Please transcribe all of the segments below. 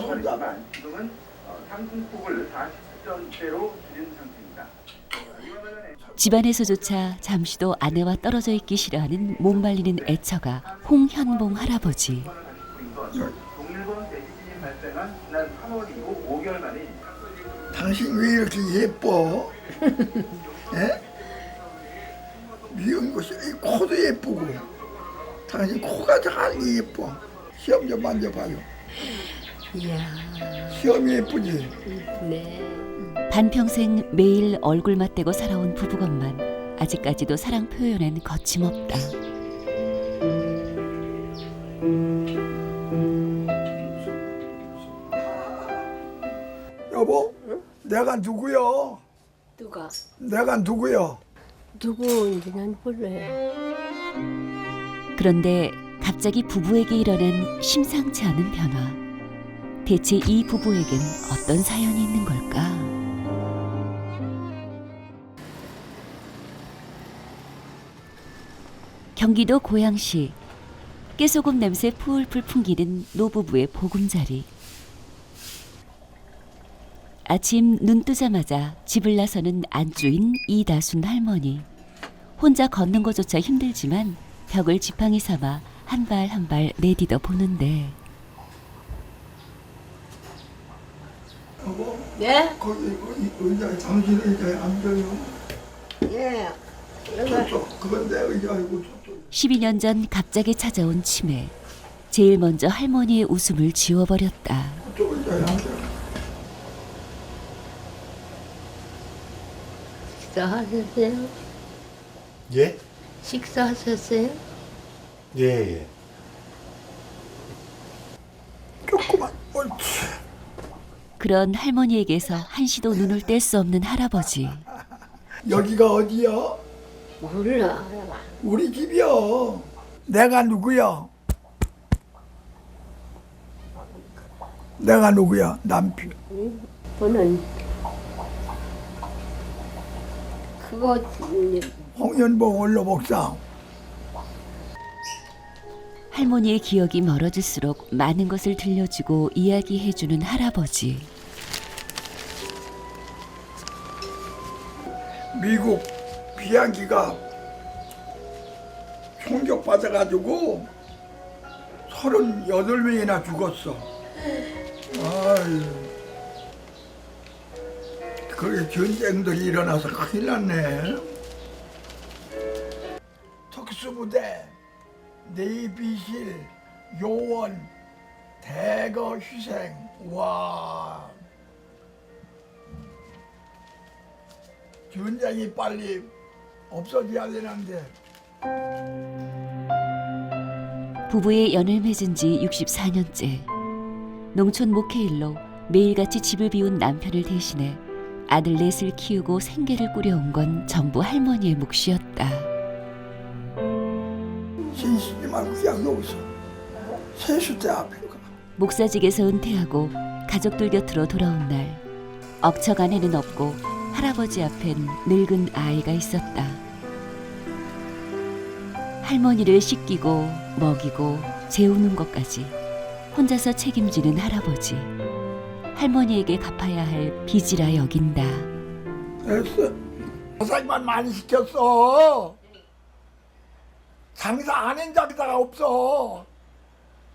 손자. 하지만 지금은 어, 상승폭을 40%대로 줄인 상태입니다. 집안에서조차 잠시도 아내와 떨어져 있기 싫어하는 못 말리는 애처가 홍현봉 할아버지. 동일본 대지진이 발생한 지난 3월 이후 5개월 만에 당신 왜 이렇게 예뻐? 에? 미운 것이 이 코도 예쁘고 당신 코가 잘 예뻐. 시험 좀 만져봐요. 이야, 시험이 예쁘지? 네. 반평생 매일 얼굴 맞대고 살아온 부부건만 아직까지도 사랑 표현엔 거침없다. 여보, 내가 누구요? 누가 내가 누구요? 누구인지는 몰라요. 그런데 갑자기 부부에게 일어난 심상치 않은 변화. 대체 이 부부에겐 어떤 사연이 있는 걸까? 경기도 고양시 깨소금 냄새 풀풀 풍기는 노부부의 보금자리. 아침 눈 뜨자마자 집을 나서는 안주인 이다순 할머니. 혼자 걷는 것조차 힘들지만 벽을 지팡이 삼아 한 발 한 발 내디뎌 보는데 네? 거기 의- 의자에 당신 의자에 앉아요. 예. 저쪽, 그건 내 의자이고 저쪽. 12년 전 갑자기 찾아온 치매. 제일 먼저 할머니의 웃음을 지워버렸다. 저쪽 의자에 앉아. 식사하셨어요? 예? 식사하셨어요? 예, 예. 조금만, 옳지. 그런 할머니에게서 한시도 눈을 뗄 수 없는 할아버지. 여기가 어디야? 몰라. 우리 집이요. 내가 누구야? 내가 누구야? 남편. 저는 그거 음, 홍연봉 원로 목사. 할머니의 기억이 멀어질수록 많은 것을 들려주고 이야기해주는 할아버지. 미국 비행기가 총격 받아가지고 서른여덟 명이나 죽었어. 아유. 그게 전쟁들이 일어나서 큰일 났네. 특수부대, 내비실, 요원, 대거 희생, 와. 전쟁이 빨리 없어져야 되는데 부부의 연을 맺은 지 64년째. 농촌 목회일로 매일같이 집을 비운 남편을 대신해 아들 넷을 키우고 생계를 꾸려온 건 전부 할머니의 몫이었다. 신시지 말고 그냥 여기서 세수 대 앞에 가. 목사직에서 은퇴하고 가족들 곁으로 돌아온 날 억척 안에는 없고 할아버지 앞엔 늙은 아이가 있었다. 할머니를 씻기고 먹이고 재우는 것까지 혼자서 책임지는 할아버지. 할머니에게 갚아야 할 빚이라 여긴다. 됐어. 고생만 많이 시켰어. 장사 아닌 장사가 없어.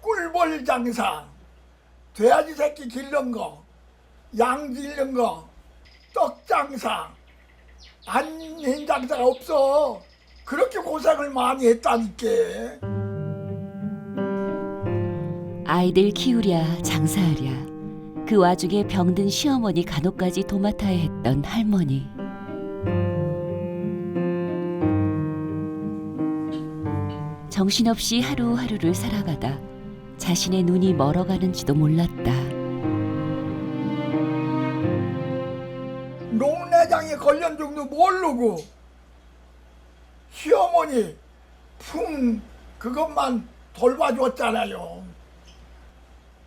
꿀벌 장사, 돼지 새끼 길른 거, 양 길른 거, 떡 장사, 아닌 장사가 없어. 그렇게 고생을 많이 했다니까. 아이들 키우랴 장사하랴 그 와중에 병든 시어머니 간호까지 도맡아야 했던 할머니 정신없이 하루하루를 살아가다 자신의 눈이 멀어가는지도 몰랐다 농내장에 걸린 줄도 모르고 시어머니 풍 그것만 돌봐줬잖아요.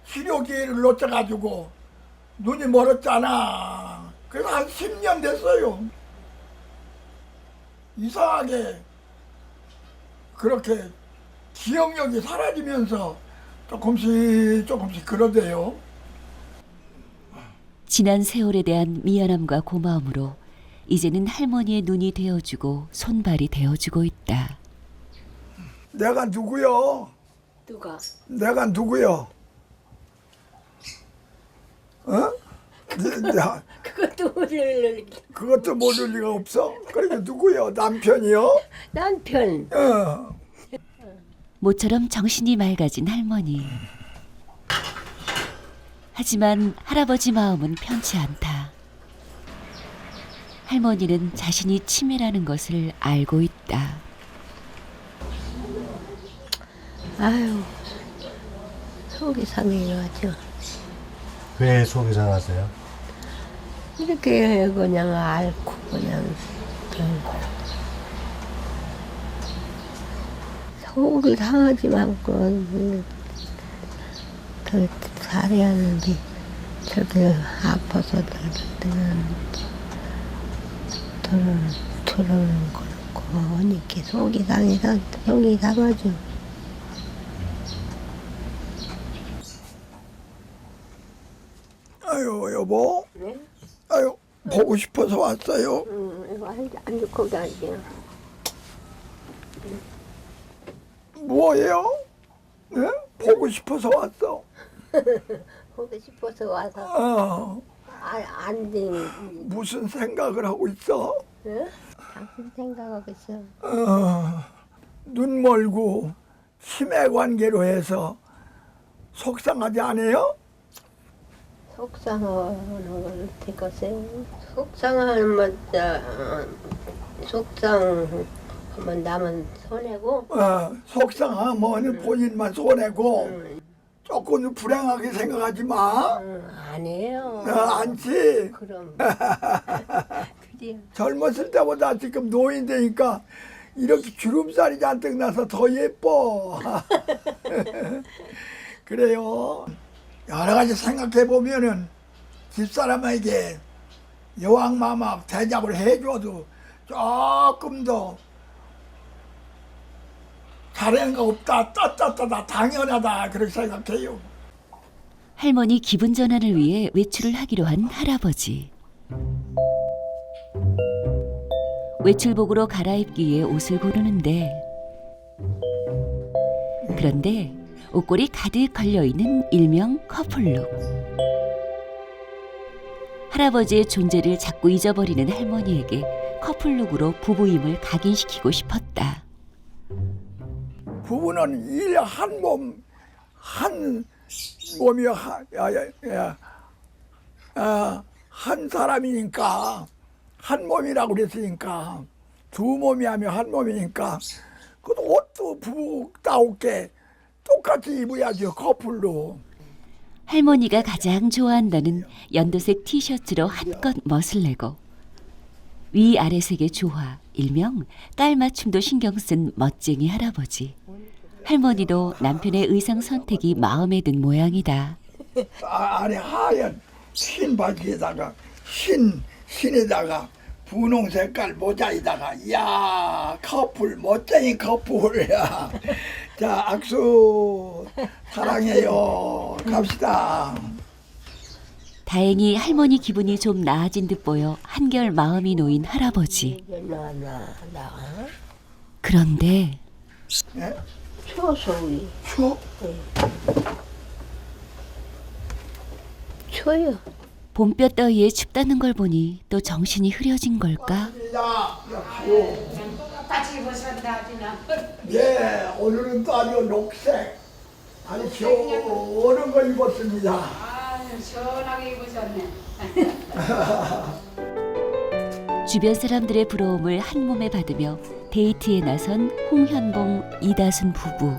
치료 기회를 놓쳐가지고 눈이 멀었잖아. 그래서 한 10년 됐어요. 이상하게 그렇게 기억력이 사라지면서 조금씩 조금씩 그러대요. 지난 세월에 대한 미안함과 고마움으로 이제는 할머니의 눈이 되어주고 손발이 되어주고 있다. 내가 누구요? 누가? 내가 누구요? 어? 네, 나- 그것도 모를 그것도 모를 리가 없어. 그러니까 누구요? 남편이요? 남편. 어. 모처럼 정신이 맑아진 할머니. 하지만 할아버지 마음은 편치 않다. 할머니는 자신이 치매라는 것을 알고 있다. 아유 속이 상해가지고 왜 속이 상하세요? 이렇게 그냥 앓고 그냥 그런 거. 속이 상하지 말고 더 잘해야 하는데 저들 아파서 들은 들은 들은 그렇고 하니까 속이 상해서 속이 상하죠. 아유 여보. 네? 아유 보고 싶어서 왔어요. 응, 이거 안, 안 좋고 가지. 뭐예요? 네? 보고 싶어서 왔어. 보고 싶어서 와서 어. 안, 안 돼. 무슨 생각을 하고 있어? 응? 당신 생각하고 있어. 어. 눈 멀고 치매 관계로 해서 속상하지 않아요? 속상은 되겠어요. 속상하면 자, 속상하면 남은 손해고. 어, 속상하면 본인만 손해고 응, 조금 불행하게 생각하지 마. 응, 아니에요. 어, 않지. 그럼. 그래요. 젊었을 때보다 지금 노인 되니까 이렇게 주름살이 잔뜩 나서 더 예뻐. 그래요. 여러 가지 생각해 보면은 집사람에게 여왕마마 대접을 해줘도 조금 더 잘하는 거 없다, 따따따다, 당연하다, 그렇게 생각해요. 할머니 기분 전환을 위해 외출을 하기로 한 할아버지. 외출복으로 갈아입기 위해 옷을 고르는데 그런데 옷걸이 가득 걸려 있는 일명 커플룩. 할아버지의 존재를 자꾸 잊어버리는 할머니에게 커플룩으로 부부임을 각인시키고 싶었다. 부부는 일 한 몸, 한 몸이 아, 한 사람이니까 한 몸이라고 그랬으니까 두 몸이 하면 한 몸이니까 그 옷도 부부다우게. 똑같이 입어야죠 커플로. 할머니가 가장 좋아한다는 연두색 티셔츠로 한껏 멋을 내고 위아래 색의 조화, 일명 깔맞춤도 신경 쓴 멋쟁이 할아버지. 할머니도 남편의 의상 선택이 마음에 든 모양이다. 아, 안에 하얀 흰 바지에다가 흰 흰에다가 분홍 색깔 모자에다가 야 커플 멋쟁이 커플야 자 악수 사랑해요 갑시다 다행히 할머니 기분이 좀 나아진 듯 보여 한결 마음이 놓인 할아버지. 나, 나, 나. 그런데 예? 추워서 우리. 추워 추워요. 봄볕 더위에 춥다는 걸 보니 또 정신이 흐려진 걸까? 야, 야 가요 예 오늘은 또 아주 녹색 아주 시원한 거 입었습니다 시원하게 입으셨네. 주변 사람들의 부러움을 한 몸에 받으며 데이트에 나선 홍현봉 이다순 부부.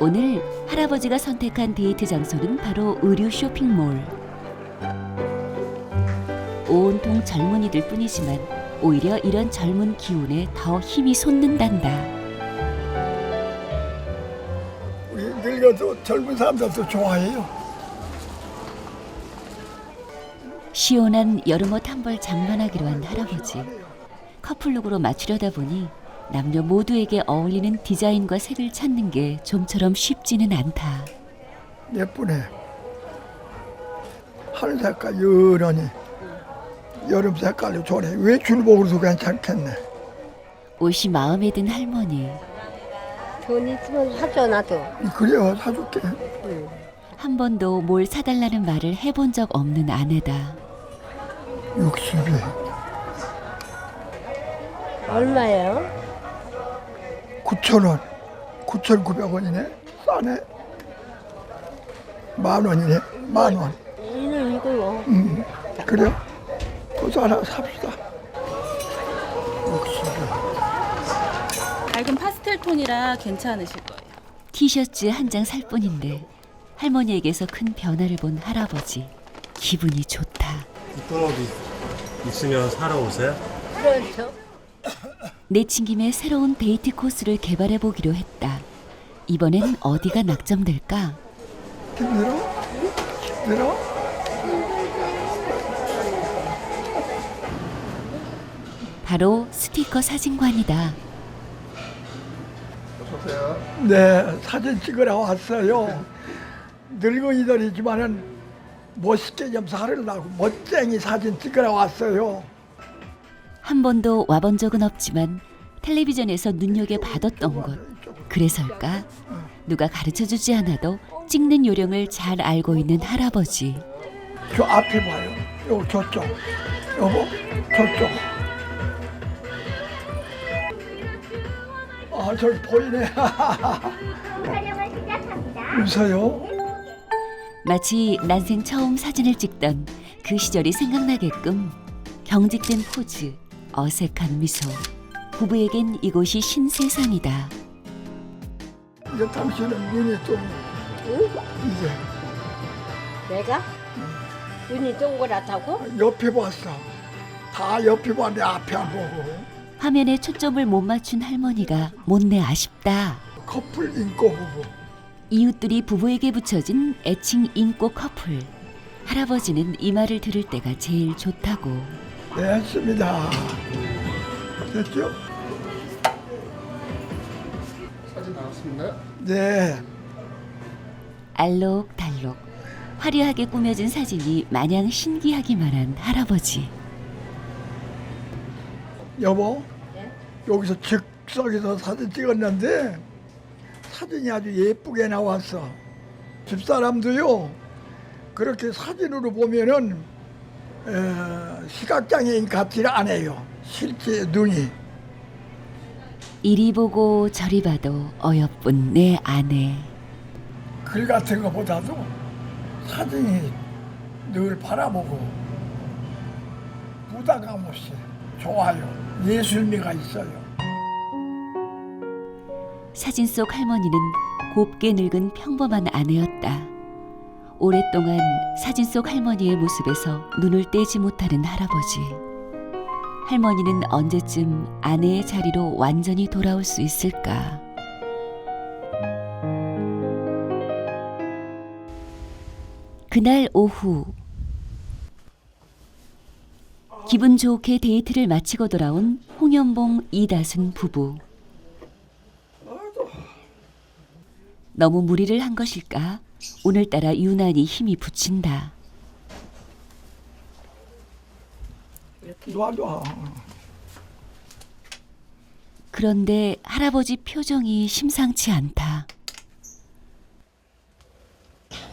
오늘 할아버지가 선택한 데이트 장소는 바로 의류 쇼핑몰. 온통 젊은이들 뿐이지만 오히려 이런 젊은 기운에 더 힘이 솟는단다. 늙어도 젊은 사람들도 좋아해요 시원한 여름옷 한 벌 장만하기로 한 할아버지. 커플룩으로 맞추려다 보니 남녀 모두에게 어울리는 디자인과 색을 찾는 게 좀처럼 쉽지는 않다. 예쁘네. 하늘 색깔 여전히 여름 색깔로 좋네. 외출복으로도 괜찮겠네. 옷이 마음에 든 할머니. 돈 있으면 사줘 나도. 그래요 사줄게. 한 번도 뭘 사달라는 말을 해본 적 없는 아내다. 60이 얼마예요? 9천 원, 9,900원이네. 싸네. 만 원이네. 만 원. 이는 이거요. 음, 그래요? 그거 하나 삽시다. 파스텔 톤이라 괜찮으실 거예요. 티셔츠 한 장 살 뿐인데 할머니에게서 큰 변화를 본 할아버지. 기분이 좋다. 이쁜 옷 있으면 사러 오세요? 그렇죠. 내친 김에 새로운 데이트 코스를 개발해 보기로 했다. 이번엔 어디가 낙점될까? 힘들어? 힘들어? 바로 스티커 사진관이다. 네, 사진 찍으러 왔어요. 늙은이들이지만은 멋있게 좀 살으려고 멋쟁이 사진 찍으러 왔어요. 한 번도 와본 적은 없지만 텔레비전에서 눈여겨 봐뒀던 곳. 그래서일까? 누가 가르쳐 주지 않아도 찍는 요령을 잘 알고 있는 할아버지. 저 앞에 봐요. 요 저쪽. 여보, 저쪽. 아, 저기 보이네. 웃어요. 마치 난생 처음 사진을 찍던 그 시절이 생각나게끔 경직된 포즈, 어색한 미소. 부부에겐 이곳이 신세상이다. 이제 당신은 눈이 좀 이제 내가? 눈이 동그랗다고? 옆에 봤어. 다 옆에 봤는데 앞에 안 보고. 화면에 초점을 못 맞춘 할머니가 못내 아쉽다. 커플 인고 부부. 이웃들이 부부에게 붙여진 애칭 인꼬 커플. 할아버지는 이 말을 들을 때가 제일 좋다고. 네, 했습니다. 됐죠? 사진 나왔습니다. 네. 알록달록 화려하게 꾸며진 사진이 마냥 신기하기만 한 할아버지. 여보, 여기서 즉석에서 사진 찍었는데 사진이 아주 예쁘게 나왔어. 집사람도요. 그렇게 사진으로 보면은 에, 시각장애인 같지를 않아요. 실제 눈이. 이리 보고 저리 봐도 어여쁜 내 아내. 글 같은 것보다도 사진이 늘 바라보고 부담감 없이 좋아요. 예술미가 있어요. 사진 속 할머니는 곱게 늙은 평범한 아내였다. 오랫동안 사진 속 할머니의 모습에서 눈을 떼지 못하는 할아버지. 할머니는 언제쯤 아내의 자리로 완전히 돌아올 수 있을까? 그날 오후 기분 좋게 데이트를 마치고 돌아온 홍연봉 이다순 부부. 너무 무리를 한 것일까? 오늘따라 유난히 힘이 붙인다. 놔둬. 그런데 할아버지 표정이 심상치 않다.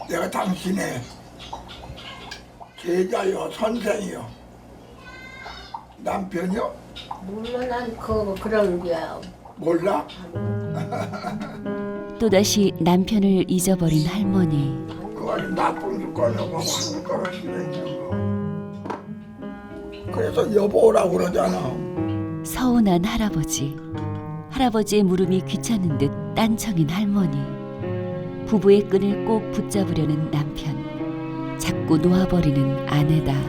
내가 당신의 제자요, 선생이요, 남편이요. 몰라 난 그거 그런 거야. 몰라? 또다시 남편을 잊어버린 할머니. 그거 나쁜 습관이고 한국 떨어지는 거. 그래서 여보라고 그러잖아. 서운한 할아버지. 할아버지의 물음이 귀찮은 듯 딴청인 할머니. 부부의 끈을 꼭 붙잡으려는 남편. 자꾸 놓아버리는 아내다.